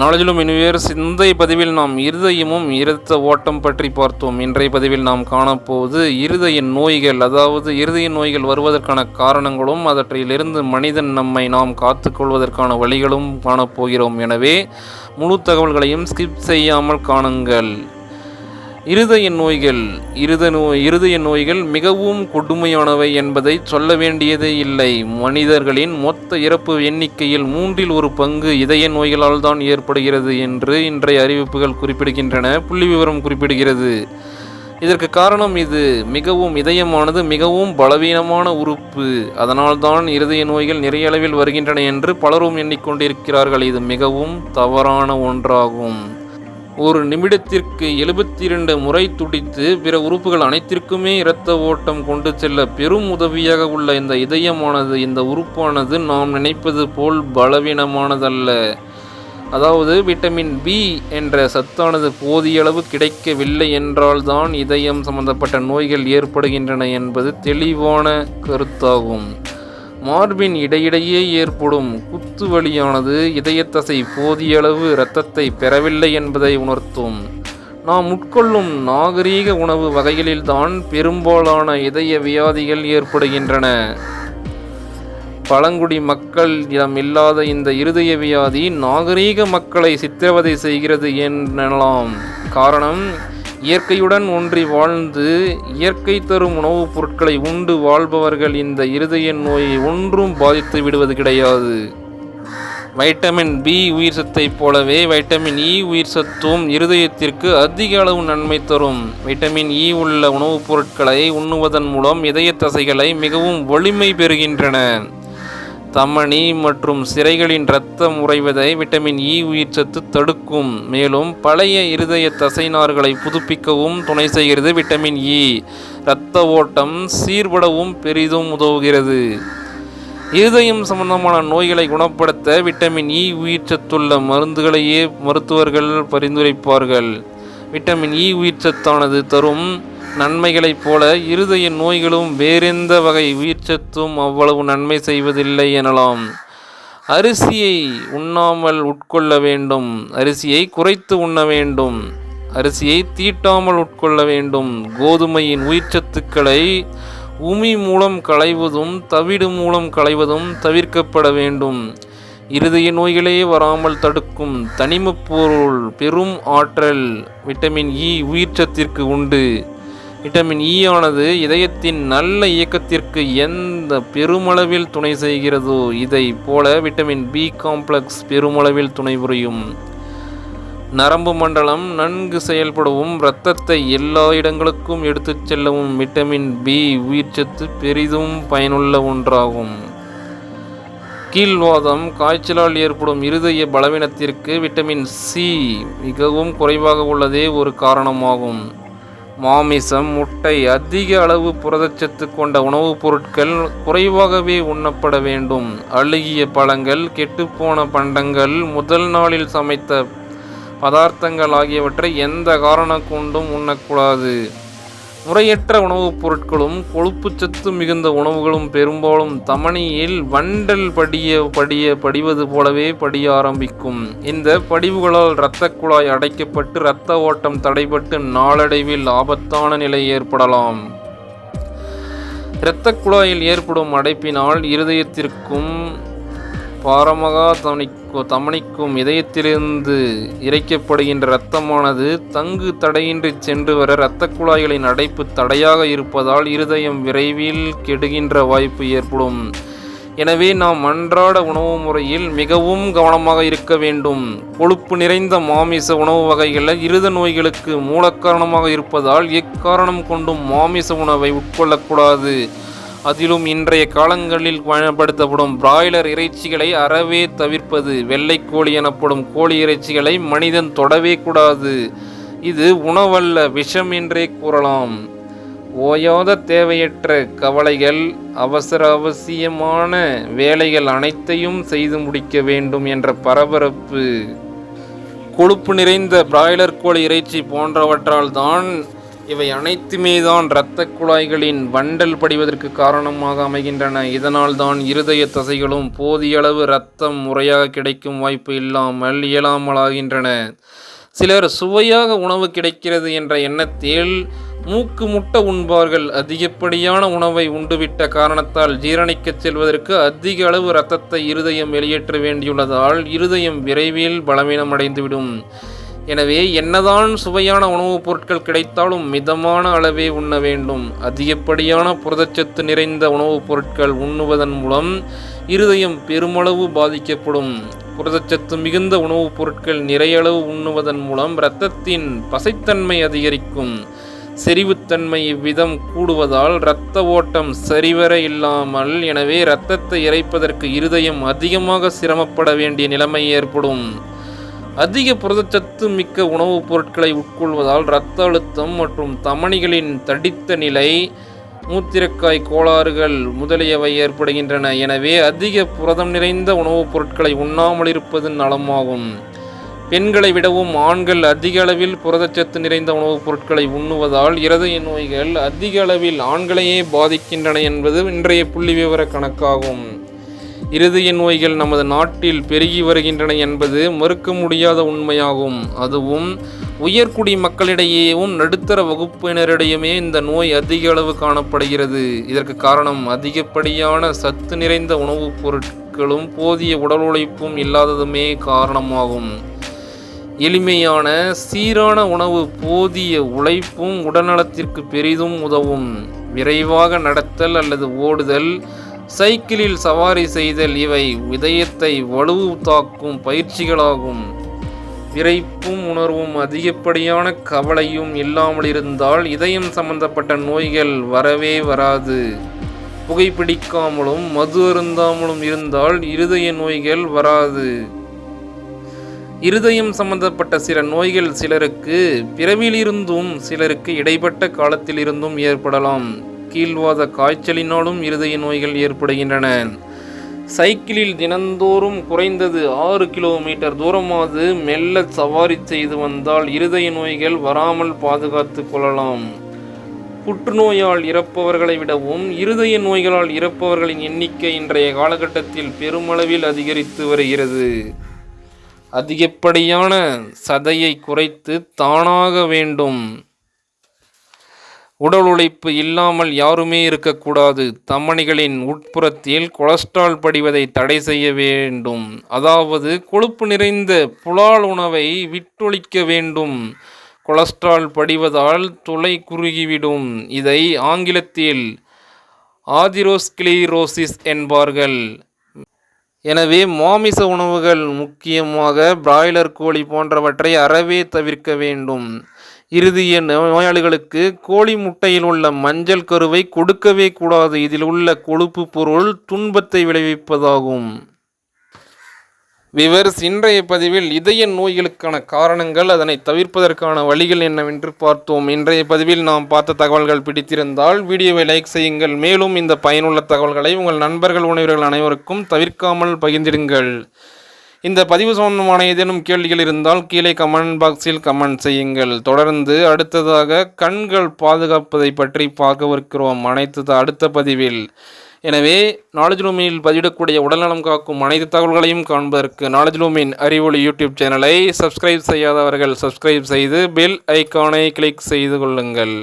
நாளிலும் இனிவேறு சிந்தை பதிவில் நாம் இருதயமும் இருத்த ஓட்டம் பற்றி பார்த்தோம். இன்றைய பதிவில் நாம் காணப்போவது இருதய நோய்கள் அதாவது இருதய நோய்கள் வருவதற்கான காரணங்களும் அவற்றிலிருந்து மனிதன் நம்மை நாம் காத்துக்கொள்வதற்கான வழிகளும் காணப்போகிறோம். எனவே முழு தகவல்களையும் ஸ்கிப் செய்யாமல் காணுங்கள். இருதய நோய்கள் இருத நோய் இருதய நோய்கள் மிகவும் கொடுமையானவை என்பதை சொல்ல வேண்டியதே இல்லை. மனிதர்களின் மொத்த இறப்பு எண்ணிக்கையில் மூன்றில் ஒரு பங்கு இதய நோய்களால் தான் ஏற்படுகிறது என்று இன்றைய அறிவிப்புகள் குறிப்பிடுகின்றன புள்ளி விவரம் குறிப்பிடுகிறது. இதற்கு காரணம் இது. மிகவும் இதயமானது மிகவும் பலவீனமான உறுப்பு. அதனால்தான் இருதய நோய்கள் நிறைய அளவில் வருகின்றன என்று பலரும் எண்ணிக்கொண்டிருக்கிறார்கள். இது மிகவும் தவறான ஒன்றாகும். ஒரு நிமிடத்திற்கு எழுபத்தி இரண்டு முறை துடித்து பிற உறுப்புகள் அனைத்திற்குமே இரத்த ஓட்டம் கொண்டு செல்ல பெரும் உதவியாக உள்ள இந்த இதயமானது இந்த உறுப்பானது நாம் நினைப்பது போல் பலவீனமானதல்ல. அதாவது விட்டமின் பி என்ற சத்தானது போதிய அளவு கிடைக்கவில்லை என்றால்தான் இதயம் சம்பந்தப்பட்ட நோய்கள் ஏற்படுகின்றன என்பது தெளிவான கருத்தாகும். மார்பின் இடையிடையே ஏற்படும் குத்து வலியானது இதயத்தசை போதிய அளவு இரத்தத்தை பெறவில்லை என்பதை உணர்த்தும். நாம் உட்கொள்ளும் நாகரீக உணவு வகைகளில்தான் பெரும்பாலான இதய வியாதிகள் ஏற்படுகின்றன. பழங்குடி மக்கள் இடம் இல்லாத இந்த இருதய வியாதி நாகரீக மக்களை சித்திரவதை செய்கிறது எனலாம். காரணம் இயற்கையுடன் ஒன்றி வாழ்ந்து இயற்கை தரும் உணவுப் பொருட்களை உண்டு வாழ்பவர்கள் இந்த இருதய நோயை ஒன்றும் பாதித்து விடுவது கிடையாது. வைட்டமின் பி உயிர் சத்தைப் போலவே வைட்டமின் இ உயிர் சத்தும் இருதயத்திற்கு அதிக அளவு நன்மை தரும். வைட்டமின் இ உள்ள உணவுப் பொருட்களை உண்ணுவதன் மூலம் இதய தசைகளை மிகவும் வலிமை பெறுகின்றன. தமனி மற்றும் சிறைகளின் இரத்தம் உறைவதை விட்டமின் இ உயிர்ச்சத்து தடுக்கும். மேலும் பழைய இருதய தசைநார்களை புதுப்பிக்கவும் துணை செய்கிறது விட்டமின் இ இரத்த ஓட்டம் சீர்படவும் பெரிதும் உதவுகிறது. இருதயம் சம்பந்தமான நோய்களை குணப்படுத்த விட்டமின் இ உயிர்ச்சத்துள்ள மருந்துகளையே மருத்துவர்கள் பரிந்துரைப்பார்கள். விட்டமின் இ உயிர்ச்சத்தானது தரும் நன்மைகளைப் போல இருதய நோய்களும் வேறெந்த வகை உயிர்ச்சத்தும் அவ்வளவு நன்மை செய்வதில்லை எனலாம். அரிசியை உண்ணாமல் உட்கொள்ள வேண்டும். அரிசியை குறைத்து உண்ண வேண்டும். அரிசியை தீட்டாமல் உட்கொள்ள வேண்டும். கோதுமையின் உயிர்ச்சத்துக்களை உமி மூலம் களைவதும் தவிடு மூலம் களைவதும் தவிர்க்கப்பட வேண்டும். இருதய நோய்களே வராமல் தடுக்கும் தனிமப் பொருள் பெரும் ஆற்றல் விட்டமின் இ உயிர்ச்சத்திற்கு உண்டு. விட்டமின் இ ஆனது இதயத்தின் நல்ல இயக்கத்திற்கு எந்த பெருமளவில் துணை செய்கிறதோ இதை போல விட்டமின் பி காம்ப்ளெக்ஸ் பெருமளவில் துணை புரியும். நரம்பு மண்டலம் நன்கு செயல்படவும் இரத்தத்தை எல்லா இடங்களுக்கும் எடுத்துச் செல்லவும் விட்டமின் பி உயிர்ச்சத்து பெரிதும் பயனுள்ள ஒன்றாகும். கீழ்வாதம் காய்ச்சலால் ஏற்படும் இருதய பலவீனத்திற்கு விட்டமின் சி மிகவும் குறைவாக உள்ளதே ஒரு காரணமாகும். மாமிசம் முட்டை அதிக அளவு புரதச்சத்து கொண்ட உணவுப் பொருட்கள் குறைவாகவே உண்ணப்பட வேண்டும். அழுகிய பழங்கள் கெட்டுப்போன பண்டங்கள் முதல் நாளில் சமைத்த பதார்த்தங்கள் ஆகியவற்றை எந்த காரணம் கொண்டும் உண்ணக்கூடாது. முறையற்ற உணவுப் பொருட்களும் கொழுப்புச்சத்து மிகுந்த உணவுகளும் பெரும்பாலும் தமனியில் வண்டல் படிய படிய படிவது போலவே படிய ஆரம்பிக்கும். இந்த படிவுகளால் இரத்த குழாய் அடைக்கப்பட்டு இரத்த ஓட்டம் தடைபட்டு நாளடைவில் ஆபத்தான நிலை ஏற்படலாம். இரத்த குழாயில் ஏற்படும் அடைப்பினால் இருதயத்திற்கும் பாரமகா தமனிக்கு தமனிக்கும் இதயத்திலிருந்து இறைக்கப்படுகின்ற இரத்தமானது தங்கு தடையின்றி சென்று வர இரத்த குழாய்களின் அடைப்பு தடையாக இருப்பதால் இருதயம் விரைவில் கெடுகின்ற வாய்ப்பு ஏற்படும். எனவே நாம் அன்றாட உணவு முறையில் மிகவும் கவனமாக இருக்க வேண்டும். கொழுப்பு நிறைந்த மாமிச உணவு வகைகளில் இருத நோய்களுக்கு மூலக்காரணமாக இருப்பதால் எக்காரணம் கொண்டும் மாமிச உணவை உட்கொள்ளக்கூடாது. அதிலும் இன்றைய காலங்களில் பயன்படுத்தப்படும் பிராய்லர் இறைச்சிகளை அறவே தவிர்ப்பது வெள்ளைக்கோழி எனப்படும் கோழி இறைச்சிகளை மனிதன் தொடவே கூடாது. இது உணவல்ல விஷம் என்றே கூறலாம். ஓயாத தேவையற்ற கவலைகள் அவசர அவசியமான வேலைகள் அனைத்தையும் செய்து முடிக்க வேண்டும் என்ற பரபரப்பு. கொழுப்பு நிறைந்த பிராய்லர் கோழி இறைச்சி போன்றவற்றால் தான் இவை அனைத்துமே தான் இரத்த குழாய்களின் வண்டல் படிவதற்கு காரணமாக அமைகின்றன. இதனால் தான் இருதய தசைகளும் போதிய அளவு இரத்தம் முறையாக கிடைக்கும் வாய்ப்பு இல்லாமல் இயலாமலாகின்றன. சிலர் சுவையாக உணவு கிடைக்கிறது என்ற எண்ணத்தில் மூக்கு முட்ட உண்பார்கள். அதிகப்படியான உணவை உண்டுவிட்ட காரணத்தால் ஜீரணிக்கச் செல்வதற்கு அதிக அளவு இரத்தத்தை இருதயம் வெளியேற்ற வேண்டியுள்ளதால் இருதயம் விரைவில் பலவீனமடைந்துவிடும். எனவே என்னதான் சுவையான உணவுப் பொருட்கள் கிடைத்தாலும் மிதமான அளவே உண்ண வேண்டும். அதிகப்படியான புரதச்சத்து நிறைந்த உணவுப் பொருட்கள் உண்ணுவதன் மூலம் இருதயம் பெருமளவு பாதிக்கப்படும். புரதச்சத்து மிகுந்த உணவுப் பொருட்கள் நிறையளவு உண்ணுவதன் மூலம் இரத்தத்தின் பசைத்தன்மை அதிகரிக்கும். செறிவுத்தன்மை இவ்விதம் கூடுவதால் இரத்த ஓட்டம் சரிவர இல்லாமல் எனவே இரத்தத்தை இறைப்பதற்கு இருதயம் அதிகமாக சிரமப்பட வேண்டிய நிலைமை ஏற்படும். அதிக புரதச்சத்து மிக்க உணவுப் பொருட்களை உட்கொள்வதால் இரத்த அழுத்தம் மற்றும் தமணிகளின் தடித்த நிலை மூத்திரக்காய் கோளாறுகள் முதலியவை ஏற்படுகின்றன. எனவே அதிக புரதம் நிறைந்த உணவுப் பொருட்களை உண்ணாமல் இருப்பது நலமாகும். பெண்களை விடவும் ஆண்கள் அதிக அளவில் புரதச்சத்து நிறைந்த உணவுப் பொருட்களை உண்ணுவதால் இருதய நோய்கள் அதிக அளவில் ஆண்களையே பாதிக்கின்றன என்பது இன்றைய புள்ளி விவர கணக்காகும். இருதய நோய்கள் நமது நாட்டில் பெருகி வருகின்றன என்பது மறுக்க முடியாத உண்மையாகும். அதுவும் உயர்குடி மக்களிடையேவும் நடுத்தர வகுப்பினரிடையுமே இந்த நோய் அதிக அளவு காணப்படுகிறது. இதற்கு காரணம் அதிகப்படியான சத்து நிறைந்த உணவுப் பொருட்களும் போதிய உடல் உழைப்பும் இல்லாததுமே காரணமாகும். எளிமையான சீரான உணவு போதிய உழைப்பும் உடல்நலத்திற்கு பெரிதும் உதவும். விரைவாக நடத்தல் அல்லது ஓடுதல் சைக்கிளில் சவாரி செய்தல் இவை இதயத்தை வலுவு தாக்கும் பயிற்சிகளாகும். விரைப்பும் உணர்வும் அதிகப்படியான கவலையும் இல்லாமல் இருந்தால் இதயம் சம்பந்தப்பட்ட நோய்கள் வரவே வராது. புகைப்பிடிக்காமலும் மது அருந்தாமலும் இருந்தால் இருதய நோய்கள் வராது. இருதயம் சம்பந்தப்பட்ட சில நோய்கள் சிலருக்கு பிறவிலிருந்தும் சிலருக்கு இடைப்பட்ட காலத்திலிருந்தும் ஏற்படலாம். கீழ்வாத காய்ச்சலினாலும் இருதய நோய்கள் ஏற்படுகின்றன. சைக்கிளில் தினந்தோறும் குறைந்தது ஆறு கிலோமீட்டர் தூரமாவது மெல்ல சவாரி செய்து வந்தால் இருதய நோய்கள் வராமல் பாதுகாத்து கொள்ளலாம். புற்றுநோயால் இறப்பவர்களை விடவும் இருதய நோய்களால் இறப்பவர்களின் எண்ணிக்கை இன்றைய காலகட்டத்தில் பெருமளவில் அதிகரித்து வருகிறது. அதிகப்படியான சதையை குறைத்து தானாக வேண்டும். உடல் உழைப்பு இல்லாமல் யாருமே இருக்கக்கூடாது. தமணிகளின் உட்புறத்தில் கொலஸ்ட்ரால் படிவதை தடை செய்ய வேண்டும். அதாவது கொழுப்பு நிறைந்த புலால் உணவை விட்டொழிக்க வேண்டும். கொலஸ்ட்ரால் படிவதால் துளை குறுகிவிடும். இதை ஆங்கிலத்தில் ஆதிரோஸ்கிளிரோசிஸ் என்பார்கள். எனவே மாமிச உணவுகள் முக்கியமாக பிராய்லர் கோழி போன்றவற்றை அறவே தவிர்க்க வேண்டும். இறுதிய நோயாளிகளுக்கு கோழி முட்டையில் உள்ள மஞ்சள் கருவை கொடுக்கவே கூடாது. இதில் உள்ள கொழுப்பு பொருள் துன்பத்தை விளைவிப்பதாகும். விவர்ஸ் இன்றைய பதிவில் இதய நோய்களுக்கான காரணங்கள் அதனை தவிர்ப்பதற்கான வழிகள் என்னவென்று பார்த்தோம். இன்றைய பதிவில் நாம் பார்த்த தகவல்கள் பிடித்திருந்தால் வீடியோவை லைக் செய்யுங்கள். மேலும் இந்த பயனுள்ள தகவல்களை உங்கள் நண்பர்கள் உணவர்கள் அனைவருக்கும் தவிர்க்காமல் பகிர்ந்திடுங்கள். இந்த பதிவு சம்பந்தமான ஏதேனும் கேள்விகள் இருந்தால் கீழே கமெண்ட் பாக்ஸில் கமெண்ட் செய்யுங்கள். தொடர்ந்து அடுத்ததாக கண்கள் பாதுகாப்பதை பற்றி பார்க்கவிருக்கிறோம் அனைத்து அடுத்த பதிவில். எனவே நாலேஜ் லூமியில் பதிவிடக்கூடிய உடல்நலம் காக்கும் அனைத்து தகவல்களையும் காண்பதற்கு நாலேஜ் லூமின் அறிவொளி யூடியூப் சேனலை சப்ஸ்கிரைப் செய்யாதவர்கள் சப்ஸ்கிரைப் செய்து பெல் ஐக்கானை கிளிக் செய்து கொள்ளுங்கள்.